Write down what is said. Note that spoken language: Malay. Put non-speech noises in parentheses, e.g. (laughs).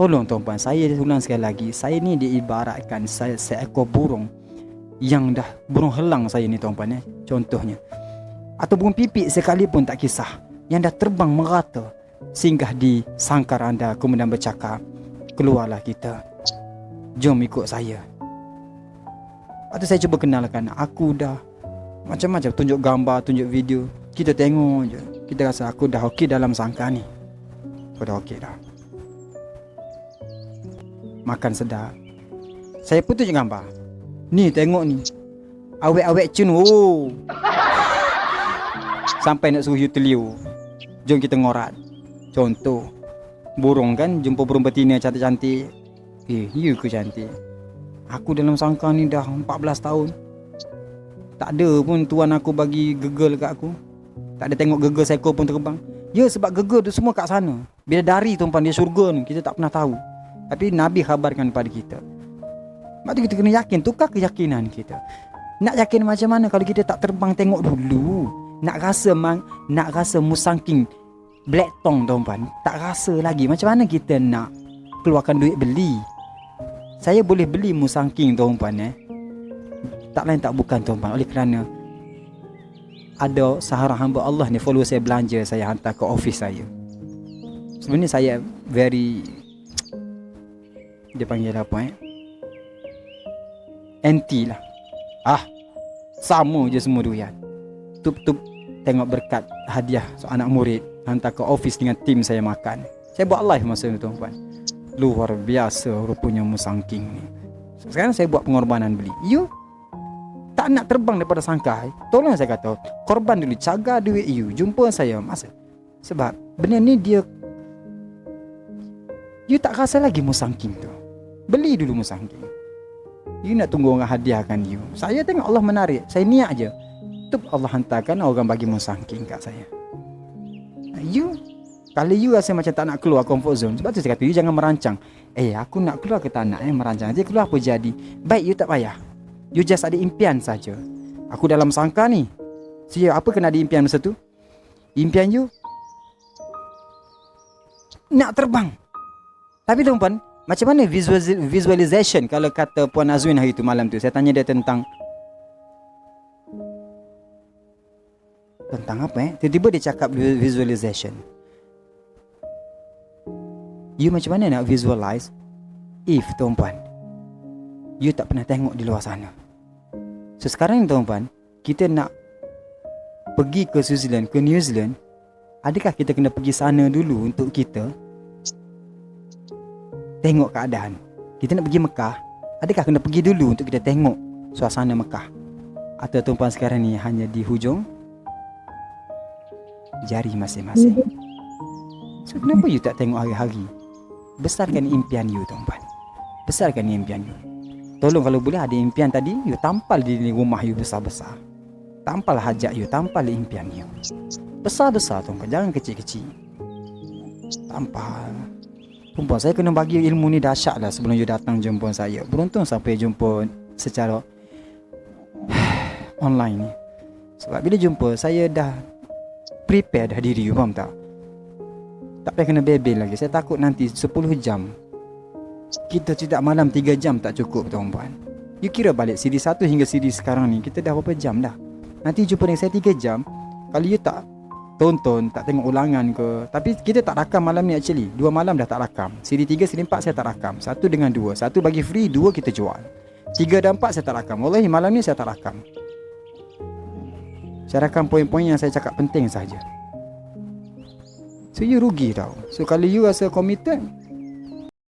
Tolong tuan-puan Saya ulang sekali lagi. Saya ni diibaratkan Saya seekor burung Yang dah Burung helang saya ni tuan-puan eh. Contohnya Atau burung pipik sekalipun tak kisah Yang dah terbang merata Singgah di sangkar anda Kemudian bercakap Keluarlah kita. Jom ikut saya. Atau saya cuba kenalkan Aku dah Macam-macam Tunjuk gambar Tunjuk video. Kita tengok je. Kita rasa aku dah okey dalam sangkar ni. Aku dah okey dah makan sedap. Saya pun tunjuk gambar. Ni tengok ni. Awek-awek cun. Oh. (laughs) Sampai nak suruh you teliu. Jom kita ngorat. Contoh. Burung kan jumpa burung betina cantik-cantik. Eh, you ke cantik? Aku dalam sangka ni dah 14 tahun. Tak ada pun tuan aku bagi gegel kat aku. Tak ada tengok gegel seekor pun terbang. Ya sebab gegel tu semua kat sana. Bila dari tuan dia syurga ni kita tak pernah tahu. Tapi Nabi khabarkan kepada kita. Sebab tu kita kena yakin Tukar keyakinan kita. Nak yakin macam mana Kalau kita tak terbang tengok dulu? Nak rasa mang, Nak rasa musangking Black tong tuan-tuan Tak rasa lagi Macam mana kita nak Keluarkan duit beli? Saya boleh beli musangking tuan-tuan eh? Tak lain tak bukan tuan-tuan Oleh kerana Ada sahara hamba Allah ni Follow saya belanja Saya hantar ke office saya. Sebenarnya saya very dia panggil apa eh? Anti lah. Ah Sama je semua durian. Tup-tup Tengok berkat hadiah so anak murid Hantar ke office dengan tim saya makan. Saya buat live masa itu tuan Luar biasa rupanya musangking ni. Sekarang saya buat pengorbanan beli. You Tak nak terbang daripada sangkai Tolong saya kata Korban dulu Caga duit you. Jumpa saya Masa. Sebab Benda ni dia You tak rasa lagi musangking tu Beli dulu musangking You nak tunggu orang hadiahkan you. Saya tengok Allah menarik. Saya niat je. Tu Allah hantarkan orang bagi musangking kat saya. You Kalau you rasa macam tak nak keluar comfort zone Sebab tu saya kata you jangan merancang. Eh aku nak keluar ke tak nak eh merancang. Nanti keluar apa jadi? Baik you tak payah. You just ada impian saja. Aku dalam sangka ni. Siapa apa kena ada impian masa tu? Impian you Nak terbang. Tapi tuan-tuan macam mana visualization kalau kata Puan Azwin hari tu malam tu? Saya tanya dia tentang tentang apa eh? Tiba-tiba dia cakap visualization. You macam mana nak visualize if tuan puan you tak pernah tengok di luar sana. So sekarang ni tuan puan, kita nak pergi ke Switzerland, ke New Zealand, adakah kita kena pergi sana dulu untuk kita tengok keadaan. Kita nak pergi Mekah, adakah kena pergi dulu untuk kita tengok suasana Mekah? Atau tuan sekarang ni hanya di hujung jari masing-masing? So, kenapa you tak tengok hari-hari? Besarkan impian you, tuan-tuan. Besarkan impian you. Tolong kalau boleh ada impian tadi, you tampal di rumah you besar-besar. Tampal hajat you, tampal impian you. Besar-besar, tuan-tuan. Jangan kecil-kecil. Tampal. Perempuan saya kena bagi ilmu ni dahsyat lah sebelum you datang jumpa saya. Beruntung sampai jumpa secara (sighs) online ni. Sebab bila jumpa saya dah prepare dah diri you faham tak? Tak payah kena bebel lagi. Saya takut nanti 10 jam. Kita tidak malam 3 jam tak cukup tuan-puan. You kira balik siri 1 hingga siri sekarang ni kita dah berapa jam dah? Nanti jumpa dengan saya 3 jam. Kalau you tak tonton, tak tengok ulangan ke. Tapi kita tak rakam malam ni actually. Dua malam dah tak rakam. Siri tiga, siri empat saya tak rakam. Satu dengan dua. Satu bagi free, dua kita jual. Tiga dan empat saya tak rakam. Wallahi malam ni saya tak rakam. Saya rakam poin-poin yang saya cakap penting saja. So you rugi tau. So kalau you rasa committed,